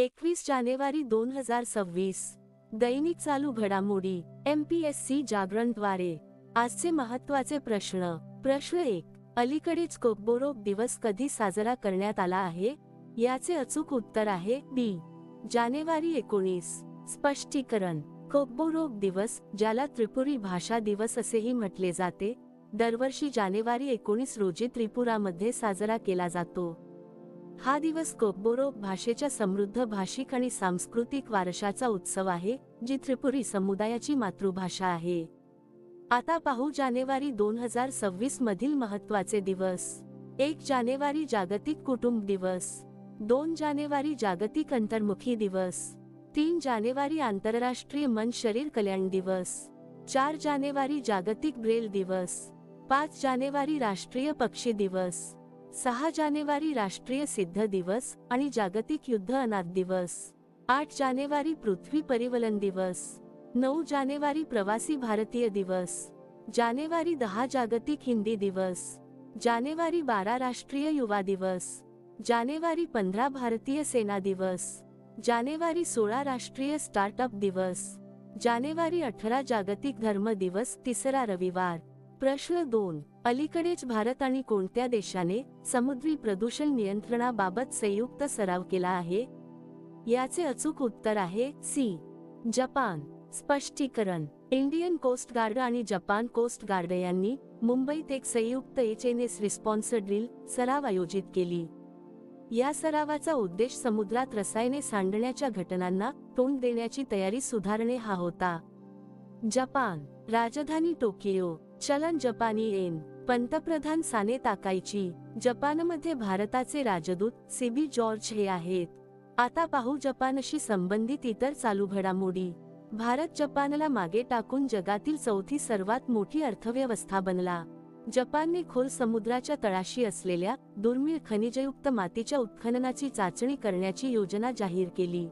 एकवीस जानेवारी दोन हजार सव्वीस. दैनिक चालू घडामोडी एम पी एस सी जागरणद्वारे. आजचे महत्त्वाचे प्रश्न. प्रश्न एक अलीकडेच कोकबोरोक दिवस कधी साजरा करण्यात आला आहे? याचे अचूक उत्तर आहे बी जानेवारी एकोणीस. स्पष्टीकरण कोकबोरोक दिवस ज्याला त्रिपुरी भाषा दिवस असेही म्हटले जाते दरवर्षी जानेवारी एकोणीस रोजी त्रिपुरामध्ये साजरा केला जातो. हा दिवस कोकबोरोक भाषेच्या समृद्ध भाषिक आणि सांस्कृतिक वारशाचा उत्सव आहे जी त्रिपुरी समुदायाची मातृभाषा आहे. आता पाहू जानेवारी दोन हजार सव्वीस मधील महत्त्वाचे दिवस. एक जानेवारी जागतिक कुटुंब दिवस. दोन जानेवारी जागतिक अंतर्मुखी दिवस. तीन जानेवारी आंतरराष्ट्रीय मन शरीर कल्याण दिवस. चार जानेवारी जागतिक ब्रेल दिवस. पाच जानेवारी राष्ट्रीय पक्षी दिवस. सहा जानेवारी राष्ट्रीय सिद्ध दिवस आणि जागतिक युद्ध अनाथ दिवस. आठ जानेवारी पृथ्वी परिवलन दिवस. नऊ जानेवारी प्रवासी भारतीय दिवस. जानेवारी दहा जागतिक हिंदी दिवस. जानेवारी बारा राष्ट्रीय युवा दिवस. जानेवारी पंधरा भारतीय सेना दिवस. जानेवारी सोळा राष्ट्रीय स्टार्टअप दिवस. जानेवारी अठरा जागतिक धर्म दिवस तिसरा रविवार. प्रश्न दोन. अलीकडेच भारत आणि कोणत्या देशाने समुद्री प्रदूषण नियंत्रणाबाबत संयुक्त सराव केला आहे? याचे अचूक उत्तर आहे सी. जपान. स्पष्टीकरण. इंडियन कोस्ट गार्ड आणि जपान कोस्ट गार्ड यांनी मुंबईत एक संयुक्त H N S response drill सराव आयोजित केली. या सरावाचा उद्देश समुद्रात रसायने सांडण्याच्या घटनांना तोंड देण्याची तयारी सुधारणे हा होता. जपान. राजधानी टोकियो. चलन जपानी येन पंतप्रधान साने ताकायची जपानमध्ये भारताचे राजदूत सीबी जॉर्ज हे आहेत. आता पाहू जपानशी संबंधित इतर चालू घडामोडी. भारत जपानला मागे टाकून जगातील चौथी सर्वात मोठी अर्थव्यवस्था बनला. जपानने खोल समुद्राच्या तळाशी असलेल्या दुर्मिळ खनिजयुक्त मातीच्या उत्खननाची चाचणी करण्याची योजना जाहीर केली.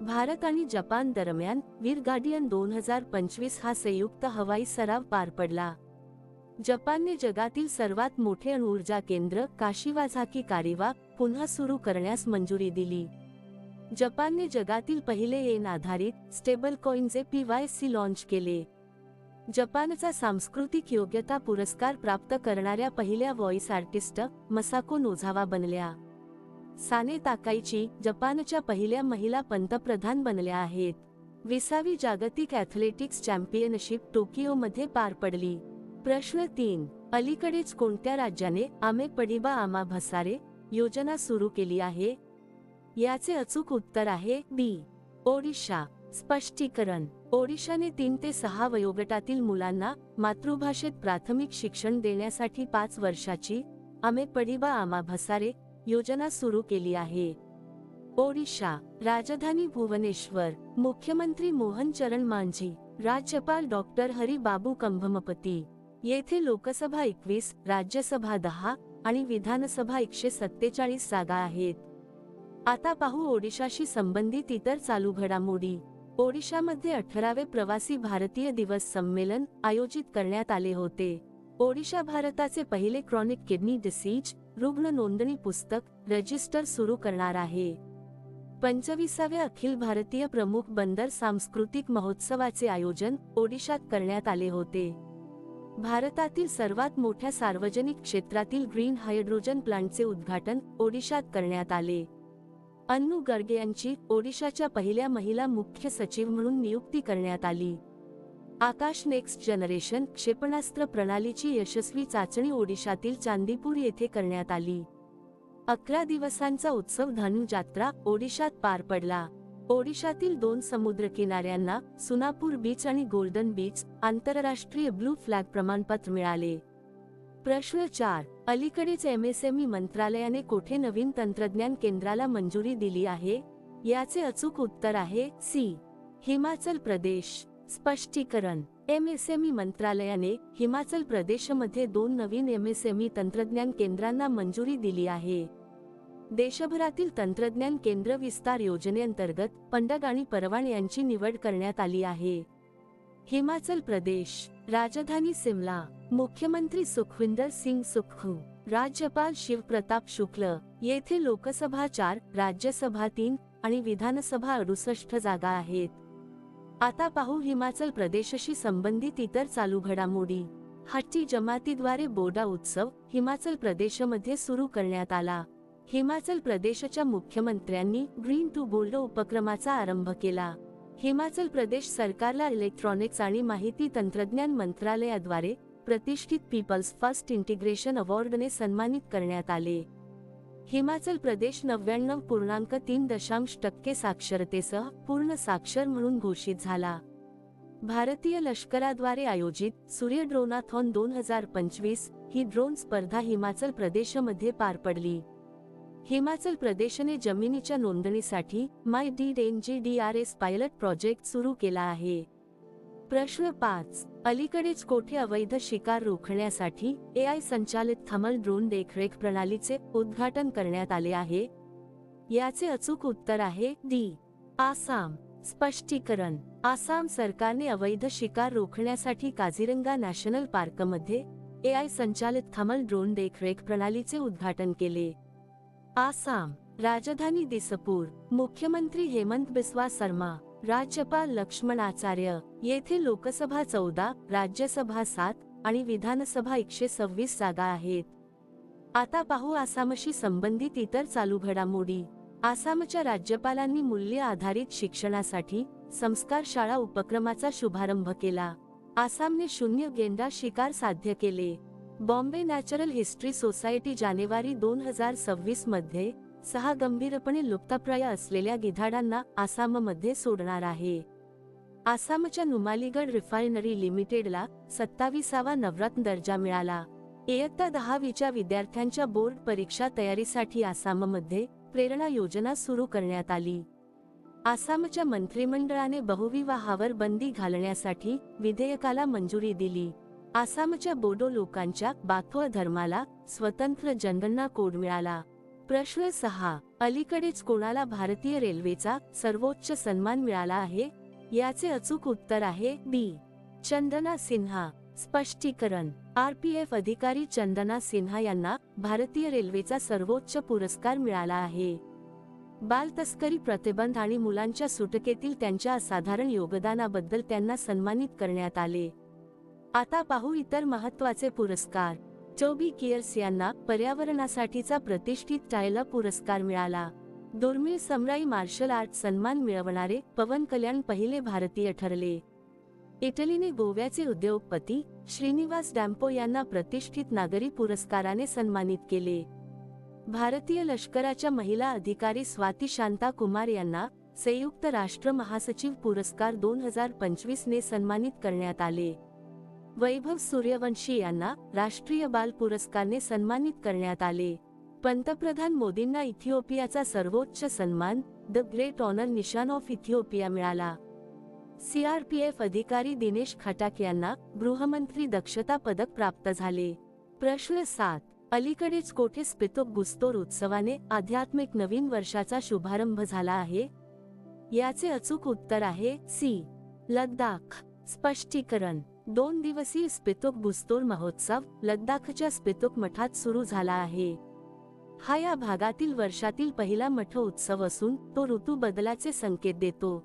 भारत आणि जपान दरम्यान वीर गार्डियन दोन हजार पंचवीस हा संयुक्त हवाई सराव पार पडला. जपानने जगातील सर्वात मोठे अणुऊर्जा केंद्र काशिवाझाकी कारिवा पुन्हा सुरू करण्यास मंजुरी दिली. जपानने जगातील पहिले येन आधारित स्टेबल कॉइनचे पी वाय सी लॉन्च केले. जपानचा सांस्कृतिक योग्यता पुरस्कार प्राप्त करणाऱ्या पहिल्या व्हॉइस आर्टिस्ट मसाको नोझावा बनल्या. साने ताकाईची जपानच्या पहिल्या महिला पंतप्रधान बनल्या आहेत. विसावी जागतिक ॲथलेटिक्स चॅम्पियनशिप टोकियोमध्ये पार पडली. प्रश्न तीन अलीकडेच कोणत्या राज्याने आमे पडिबा आमा भसारे योजना सुरू केली आहे? याचे अचूक उत्तर आहे बी ओडिशा. स्पष्टीकरण ओडिशाने तीन ते सहा वयोगटातील मुलांना मातृभाषेत प्राथमिक शिक्षण देण्यासाठी पाच वर्षाची आमे पडिबा आमा भसारे योजना सुरू केली आहे. ओडिशा राजधानी भुवनेश्वर मुख्यमंत्री मोहन चरण मांझी राज्यपाल डॉक्टर हरी बाबू कंभमपती येथे लोकसभा एकवीस राज्यसभा दहा आणि विधानसभा एकशे सत्तेचाळीस जागा आहेत. आता पाहू ओडिशाशी संबंधित इतर चालू घडामोडी. ओडिशामध्ये अठरावे प्रवासी भारतीय दिवस संमेलन आयोजित करण्यात आले होते. ओडिशा भारताचे पहिले क्रॉनिक किडनी डिसीज रुग्ण नोंदणी पुस्तक रजिस्टर सुरू करणार आहे. पंचवीसाव्या अखिल भारतीय प्रमुख बंदर सांस्कृतिक महोत्सवाचे आयोजन ओडिशात करण्यात आले होते. भारतातील सर्वात मोठ्या सार्वजनिक क्षेत्रातील ग्रीन हायड्रोजन प्लांटचे उद्घाटन ओडिशात करण्यात आले. अन्नू गर्गे यांची ओडिशाच्या पहिल्या महिला मुख्य सचिव म्हणून नियुक्ती करण्यात आली. आकाश नेक्स्ट जनरेशन क्षेपणास्त्र प्रणालीची यशस्वी चाचणी ओडिशातील चांदीपूर येथे करण्यात आली. अकरा दिवसांचा उत्सव धनु जात्रा ओडिशात पार पडला. ओडिशातील दोन समुद्र किनाऱ्यांना सुनापूर बीच आणि गोल्डन बीच आंतरराष्ट्रीय ब्लू फ्लॅग प्रमाणपत्र मिळाले. प्रश्न चार अलीकडेच एमएसएमई मंत्रालयाने कोठे नवीन तंत्रज्ञान केंद्राला मंजुरी दिली आहे? याचे अचूक उत्तर आहे सी हिमाचल प्रदेश. स्पष्टीकरण. एमएसएमई मंत्रालयाने हिमाचल प्रदेशमध्ये दोन नवीन एमएसएमई तंत्रज्ञान केंद्रांना मंजुरी दिली आहे. देशभरातील तंत्रज्ञान केंद्र विस्तार योजनेअंतर्गत पंडग आणि परवाण यांची निवड करण्यात आली आहे. हिमाचल प्रदेश राजधानी सिमला मुख्यमंत्री सुखविंदर सिंग सुखू राज्यपाल शिवप्रताप शुक्ल येथे लोकसभा चार राज्यसभा तीन आणि विधानसभा अडुसष्ट जागा आहेत. आता पाहू हिमाचल प्रदेशशी संबंधित इतर चालू घडामोडी. हट्टी जमातीद्वारे बोडा उत्सव हिमाचल प्रदेशमध्ये सुरू करण्यात आला. हिमाचल प्रदेशच्या मुख्यमंत्र्यांनी ग्रीन टू बोल्ड उपक्रमाचा आरंभ केला. हिमाचल प्रदेश सरकारला इलेक्ट्रॉनिक्स आणि माहिती तंत्रज्ञान मंत्रालयाद्वारे प्रतिष्ठित पीपल्स फर्स्ट इंटिग्रेशन अवॉर्डने सन्मानित करण्यात आले. हिमाचल प्रदेश नव्याण्णव पूर्णांक तीन दशांश टक्के साक्षरतेसह पूर्ण साक्षर म्हणून घोषित झाला. भारतीय लष्कराद्वारे आयोजित सूर्य ड्रोनाथॉन दोन हजार पंचवीस ही ड्रोन स्पर्धा हिमाचल प्रदेशमध्ये पार पडली. हिमाचल प्रदेशने जमिनीच्या नोंदणीसाठी my D N G D R S pilot project सुरू केला आहे. प्रश्न पाच. अलीकडेच कोठे अवैध शिकार रोखण्यासाठी ए आय संचालित थमल ड्रोन देखरेख प्रणालीचे उद्घाटन करण्यात आले आहे? याचे अचूक उत्तर आहे डी आसाम. स्पष्टीकरण. आसाम सरकारने अवैध शिकार रोखण्यासाठी काझीरंगा नॅशनल पार्कमध्ये ए आय संचालित थमल ड्रोन देखरेख प्रणालीचे उद्घाटन केले. आसाम. राजधानी दिसपूर. मुख्यमंत्री हेमंत बिस्वा शर्मा राज्यपाल लक्ष्मणाचार्य येथे लोकसभा चौदा राज्यसभा सात आणि विधानसभा एकशे सव्वीस जागा आहेत. आता पाहू आसामशी संबंधित इतर चालू घडामोडी. आसामच्या राज्यपालांनी मूल्य आधारित शिक्षणासाठी संस्कार शाळा उपक्रमाचा शुभारंभ केला. आसामने शून्य गेंडा शिकार साध्य केले. बॉम्बे नॅचरल हिस्ट्री सोसायटी जानेवारी दोन हजार सव्वीसमध्ये सहा गंभीरपणे लुप्तप्राय असलेल्या गिधाडांना आसाममध्ये सोडणार आहे. आसामच्या नुमालीगड रिफायनरी लिमिटेडला सत्तावीसावा नवरत्न दर्जा मिळाला. इयत्ता दहावीच्या विद्यार्थ्यांच्या बोर्ड परीक्षा तयारीसाठी आसाममध्ये प्रेरणा योजना सुरू करण्यात आली. आसामच्या मंत्रिमंडळाने बहुविवाहावर बंदी घालण्यासाठी विधेयकाला मंजुरी दिली. आसामच्या बोडो लोकांच्या बाथोळ धर्माला स्वतंत्र जनगणना कोड मिळाला. प्रश्न सहा. अलीकडेच कोणाला भारतीय रेल्वेचा सर्वोच्च सन्मान मिळाला आहे? याचे अचूक उत्तर आहे बी चंदना सिन्हा. स्पष्टीकरण. आरपीएफ अधिकारी चंदना सिन्हा यांना भारतीय रेल्वेचा सर्वोच्च पुरस्कार मिळाला आहे. बाल तस्करी प्रतिबंध आणि मुलांच्या सुटकेतील त्यांच्या असाधारण योगदानाबद्दल त्यांना सन्मानित करण्यात आले. आता पाहू इतर महत्त्वाचे पुरस्कार. चौबी कियर्स यांना पर्यावरणासाठीचा प्रतिष्ठित टायला पुरस्कार मिळाला. दुर्मिळ समराई मार्शल आर्ट सन्मान मिळवणारे पवन कल्याण पहिले भारतीय ठरले. इटलीने गोव्याचे उद्योगपती श्रीनिवास डॅम्पो यांना प्रतिष्ठित नागरी पुरस्काराने सन्मानित केले. भारतीय लष्कराच्या महिला अधिकारी स्वाती शांता कुमार यांना संयुक्त राष्ट्र महासचिव पुरस्कार दोन हजार पंचवीस ने सन्मानित करण्यात आले. वैभव सूर्यवंशी यांना राष्ट्रीय बाल पुरस्कारने सन्मानित करण्यात आले. पंतप्रधान मोदींना इथिओपियाचा सर्वोच्च सन्मान the Great Honour Nishan of Ethiopia मिळाला. सीआरपीएफ अधिकारी दिनेश खटाक यांना गृहमंत्री दक्षता पदक प्राप्त झाले. प्रश्न सात अलीकडेच कोठे स्पितोक गुस्तोर उत्सवाने आध्यात्मिक नवीन वर्षाचा शुभारंभ झाला आहे? याचे अचूक उत्तर आहे सी लद्दाख. स्पष्टीकरण दोन दिवसीय स्पितोक बुस्तोर महोत्सव लद्दाखच्या स्पितोक मठात सुरू झाला आहे. हा या भागातील वर्षातील पहिला मठ उत्सव असून तो ऋतू बदलाचे संकेत देतो.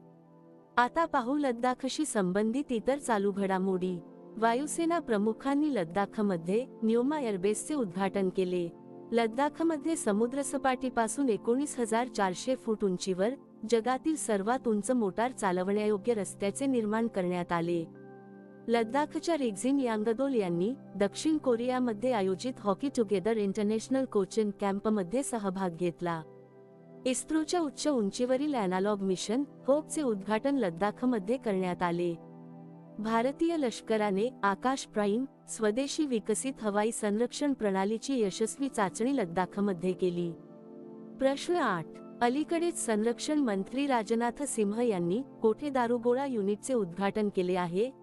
आता पाहू लद्दाखशी संबंधित इतर चालू घडामोडी. वायुसेना प्रमुखांनी लद्दाखमध्ये न्योमा एअरबेसचे उद्घाटन केले. लद्दाखमध्ये समुद्रसपाटीपासून एकोणीस हजार चारशे फूट उंचीवर जगातील सर्वात उंच मोटार चालवण्यायोग्य रस्त्याचे निर्माण करण्यात आले. लद्दाखच्या रेग्झिन यांगदोल यांनी दक्षिण कोरियामध्ये आयोजित हॉकी टुगेदर इंटरनॅशनल कोचिंग कॅम्पमध्ये सहभाग घेतला. इस्रोच्या उच्च उंचीवरील अॅनालॉग मिशन होपचे उद्घाटन लद्दाखमध्ये करण्यात आले. भारतीय लष्कराने आकाश प्राईम स्वदेशी विकसित हवाई संरक्षण प्रणालीची यशस्वी चाचणी लद्दाखमध्ये केली. प्रश्न आठ. अलीकडेच संरक्षण मंत्री राजनाथ सिंह यांनी कोठे दारुगोळा युनिटचे उद्घाटन केले आहे?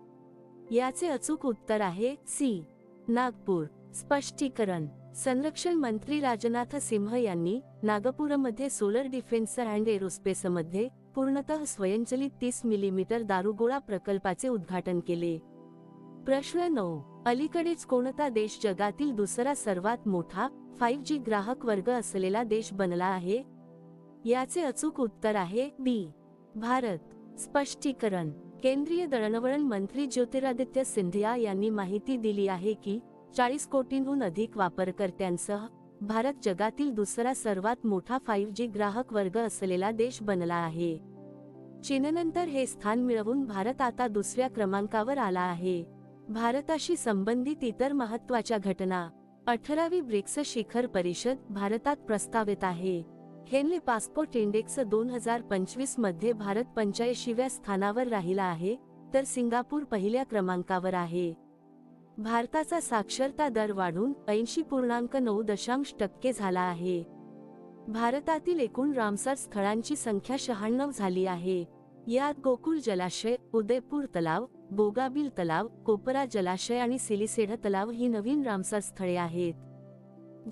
याचे अचूक उत्तर आहे सी. नागपूर. स्पष्टीकरण. संरक्षण मंत्री राजनाथ सिंह यांनी नागपूरमध्ये सोलर डिफेन्स अँड एरोस्पेसमध्ये पूर्णतः स्वयंचलित तीस मिलीमीटर दारुगोळा प्रकल्पाचे उद्घाटन केले. प्रश्न नऊ. अलीकडेच कोणता देश जगातील दुसरा सर्वात मोठा फाईव्ह जी ग्राहक वर्ग असलेला देश बनला आहे? याचे अचूक उत्तर आहे बी. भारत. स्पष्टीकरण. केंद्रीय दळणवळण मंत्री ज्योतिरादित्य सिंधिया यांनी माहिती दिली आहे की चाळीस कोटींहून अधिक वापरकर्त्यांसह भारत जगातील दुसरा सर्वात मोठा फाईव्ह जी ग्राहक वर्ग असलेला देश बनला आहे. चीननंतर हे स्थान मिळवून भारत आता दुसऱ्या क्रमांकावर आला आहे. भारताशी संबंधित इतर महत्त्वाच्या घटना अठरावी ब्रिक्स शिखर परिषद भारतात प्रस्तावित आहे. हेनली पासपोर्ट इंडेक्स दोन हजार पंचवीसमध्ये भारत पंच्याऐंशीव्या स्थानावर राहिला आहे तर सिंगापूर पहिल्या क्रमांकावर आहे. भारताचा साक्षरता दर वाढून ऐंशी पूर्णांक नऊ दशांश टक्के झाला आहे. भारतातील एकूण रामसर स्थळांची संख्या शहाण्णव झाली आहे. यात गोकुल जलाशय उदयपूर तलाव बोगाबिल तलाव कोपरा जलाशय आणि सिलिसेढ तलाव ही नवीन रामसर स्थळे आहेत.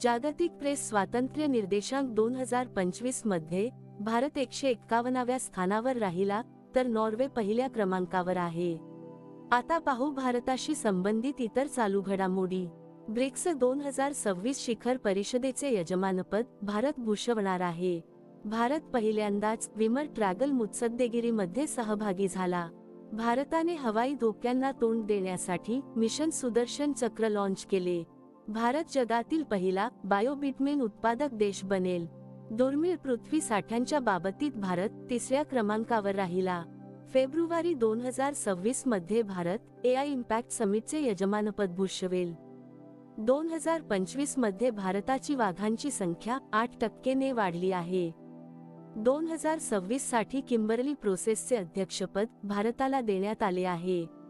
जागतिक प्रेस स्वातंत्र्य निर्देशांक दोन हजार पंचवीसमध्ये भारत एकशे एक्कावन्नाव्या स्थानावर राहिला तर नॉर्वे पहिल्या क्रमांकावर आहे. आता पाहू भारताशी संबंधित इतर चालू घडामोडी. ब्रिक्स दोन हजार सव्वीस शिखर परिषदेचे यजमानपद भारत भूषवणार आहे. भारत पहिल्यांदाच विमर ट्रॅगल मुत्सद्देगिरीमध्ये सहभागी झाला. भारताने हवाई धोक्यांना तोंड देण्यासाठी मिशन सुदर्शन चक्र लॉन्च केले. भारत जगातील पहिला बायोबिटमेन उत्पादक देश बनेल. दुर्मिळ पृथ्वी साठ्यांच्या बाबतीत भारत तिसऱ्या क्रमांकावर राहिला. फेब्रुवारी दोन हजार सव्वीसमध्ये भारत एआय इम्पॅक्ट समिटचे यजमानपद भूषवेल. दोन हजार पंचवीसमध्ये भारताची वाघांची संख्या आठ टक्केने वाढली आहे. दोन हजार सव्वीससाठी किंबर्ली प्रोसेसचे अध्यक्षपद भारताला देण्यात आले आहे.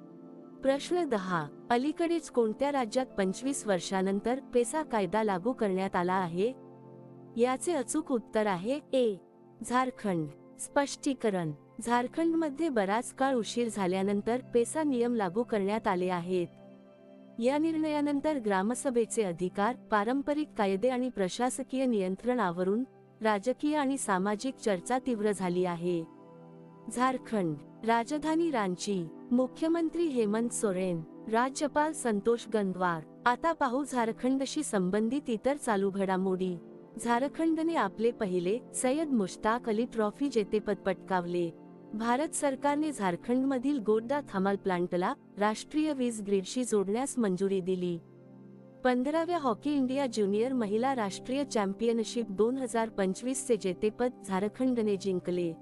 प्रश्न दहा. अलीकडेच कोणत्या राज्यात पंचवीस वर्षानंतर पेसा कायदा लागू करण्यात आला आहे? याचे अचूक उत्तर आहे ए. झारखंड. स्पष्टीकरण. झारखंडमध्ये बराच काळ उशीर झाल्यानंतर पेसा नियम लागू करण्यात आले आहेत. या निर्णयानंतर ग्रामसभेचे अधिकार पारंपरिक कायदे आणि प्रशासकीय नियंत्रणावरून राजकीय आणि सामाजिक चर्चा तीव्र झाली आहे. झारखंड राजधानी रांची मुख्यमंत्री हेमंत सोरेन राज्यपाल संतोष गंगवार. आता पाहू झारखंडशी संबंधित इतर चालू घडामोडी. झारखंडने आपले पहिले सय्यद मुश्ताक अली ट्रॉफी जेतेपद पटकावले. भारत सरकारने झारखंडमधील गोड्डा थमाल प्लांटला राष्ट्रीय वीज ग्रीडशी जोडण्यास मंजुरी दिली. पंधराव्या हॉकी इंडिया ज्युनियर महिला राष्ट्रीय चॅम्पियनशिप दोन हजार पंचवीसचे जेतेपद झारखंडने जिंकले.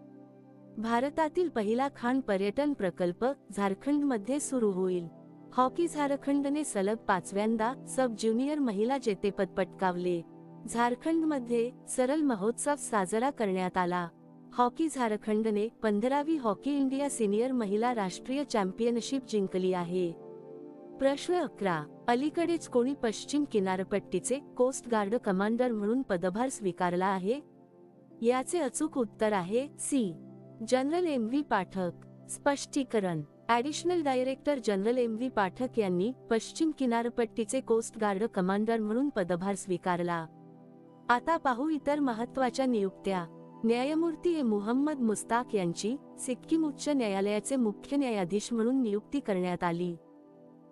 भारतातील पहिला खाण पर्यटन प्रकल्प झारखंडमध्ये सुरू होईल. हॉकी झारखंडने सलग पाचव्यांदा सब ज्युनियर महिला जेतेपद पटकावले. झारखंडमध्ये सरल महोत्सव साजरा करण्यात आला. हॉकी झारखंडने पंधरावी हॉकी इंडिया सिनियर महिला राष्ट्रीय चॅम्पियनशिप जिंकली आहे. प्रश्न अकरा. अलीकडेच कोणी पश्चिम किनारपट्टीचे कोस्ट गार्ड कमांडर म्हणून पदभार स्वीकारला आहे? याचे अचूक उत्तर आहे C. General M V Pathak स्पष्टीकरण. Additional Director General M V Pathak यांनी पश्चिम किनारपट्टीचे कोस्ट गार्ड कमांडर म्हणून पदभार स्वीकारला. आता पाहू इतर महत्त्वाच्या नियुक्त्या. न्यायमूर्ती ए. मुहम्मद मुस्ताक यांची सिक्कीम उच्च न्यायालयाचे मुख्य न्यायाधीश म्हणून नियुक्ती करण्यात आली.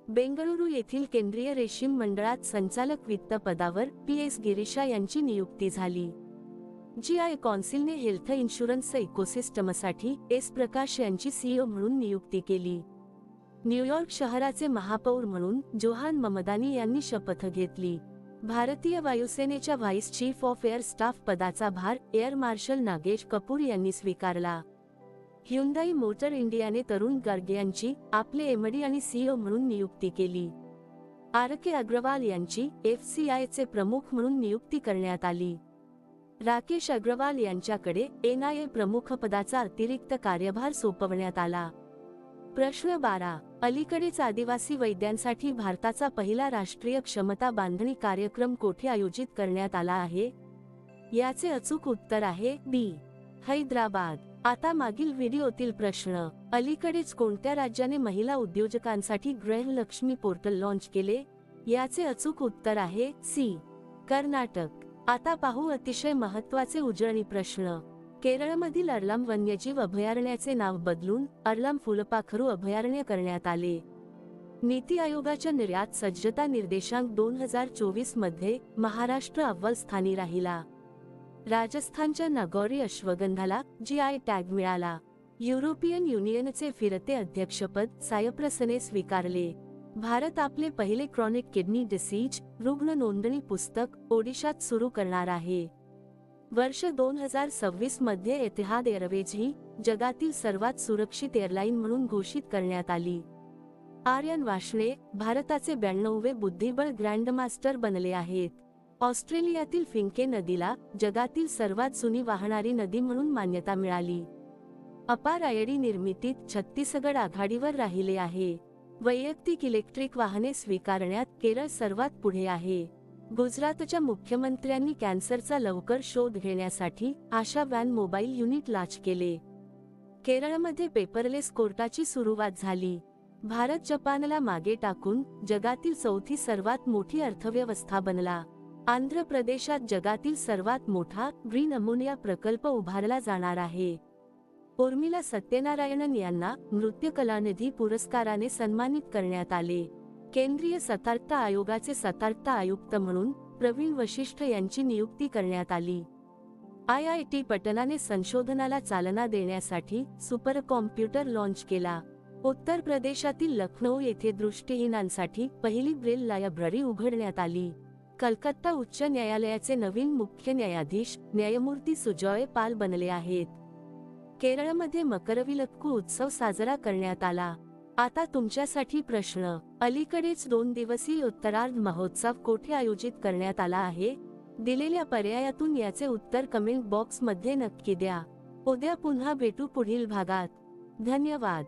बेंगळुरू येथील केंद्रीय रेशीम मंडळात संचालक वित्त पदावर पी. एस. गिरीशा यांची नियुक्ती झाली. जी आय कौन्सिलने हेल्थ इन्शुरन्स इकोसिस्टमसाठी एस प्रकाश यांची सीईओ म्हणून नियुक्ती केली. न्यूयॉर्क शहराचे महापौर म्हणून जोहान ममदानी यांनी शपथ घेतली. भारतीय वायुसेनेच्या Vice Chief of Air Staff पदाचा भार एअर मार्शल नागेश कपूर यांनी स्वीकारला. ह्युंदाई मोटर इंडियाने तरुण गर्ग यांची आपले एमडी आणि सीईओ म्हणून नियुक्ती केली. आर के अग्रवाल यांची एफ सी आयचे प्रमुख म्हणून नियुक्ती करण्यात आली. राकेश अग्रवाल यांच्याकडे एनआयए प्रमुख पदाचा अतिरिक्त कार्यभार सोपवण्यात आला. प्रश्न बारा. अलीकडेच आदिवासी वैद्यांसाठी भारताचा पहिला राष्ट्रीय क्षमता बांधणी कार्यक्रम कोठे आयोजित करण्यात आला आहे? याचे अचूक उत्तर आहे बी हैदराबाद. आता मागील व्हिडिओतील प्रश्न. अलीकडेच कोणत्या राज्याने महिला उद्योजकांसाठी ग्रहलक्ष्मी पोर्टल लॉन्च केले? याचे अचूक उत्तर आहे सी. कर्नाटक. आता पाहू अतिशय महत्त्वाचे उजळणी प्रश्न. केरळमधील अर्लाम वन्यजीव अभयारण्याचे नाव बदलून अर्लाम फुलपाखरू अभयारण्य करण्यात आले. नीती आयोगाच्या निर्यात सज्जता निर्देशांक दोन हजार चोवीसमध्ये महाराष्ट्र अव्वल स्थानी राहिला. राजस्थानच्या नागौरी अश्वगंधाला जी आय टॅग मिळाला. युरोपियन युनियनचे फिरते अध्यक्षपद सायप्रसने स्वीकारले. भारत आपले पहिले क्रॉनिक किडनी डिसीज रुग्ण नोंदणी पुस्तक ओडिशात सुरू करणार आहे. वर्ष दोन हजार सव्वीसमध्ये एतिहाद एअरवेज ही जगातील सर्वात सुरक्षित एअरलाईन म्हणून घोषित करण्यात आली. आर्यन वाशणे भारताचे ब्याण्णववे बुद्धिबळ ग्रँडमास्टर बनले आहेत. ऑस्ट्रेलियातील फिंके नदीला जगातील सर्वात जुनी वाहणारी नदी म्हणून मान्यता मिळाली. अपार आयडी निर्मितीत छत्तीसगड आघाडीवर राहिले आहे. वैयक्तिक इलेक्ट्रिक वाहने स्वीकारण्यात केरळ सर्वात पुढे आहे. गुजरातच्या मुख्यमंत्र्यांनी कॅन्सरचा लवकर शोध घेण्यासाठी आशा व्हॅन मोबाईल युनिट लाच केले. केरळमध्ये पेपरलेस कोर्टाची सुरुवात झाली. भारत जपानला मागे टाकून जगातील चौथी सर्वात मोठी अर्थव्यवस्था बनला. आंध्र प्रदेशात जगातील सर्वात मोठा ग्रीन अमोनिया प्रकल्प उभारला जाणार आहे. उर्मिला सत्यनारायणन यांना नृत्य कलानिधी पुरस्काराने सन्मानित करण्यात आले. केंद्रीय सतर्कता आयोगाचे सतर्कता आयुक्त म्हणून प्रवीण वशिष्ठ यांची नियुक्ती करण्यात आली. आय आय टी पटनाने संशोधनाला चालना देण्यासाठी सुपर कॉम्प्युटर लॉन्च केला. उत्तर प्रदेशातील लखनौ येथे दृष्टीहीनांसाठी पहिली ब्रेल लायब्ररी उघडण्यात आली. कलकत्ता उच्च न्यायालयाचे नवीन मुख्य न्यायाधीश न्यायमूर्ती सुजॉय पाल बनले आहेत. केरळमध्ये मकरविलक्कू उत्सव साजरा करण्यात आला. आता तुमच्यासाठी प्रश्न. अलीकडेच दोन दिवसीय उत्तरार्ध महोत्सव कोठे आयोजित करण्यात आला आहे? दिलेल्या पर्यायातून याचे उत्तर कमेंट बॉक्समध्ये नक्की द्या. उद्या पुन्हा भेटू पुढील भागात. धन्यवाद.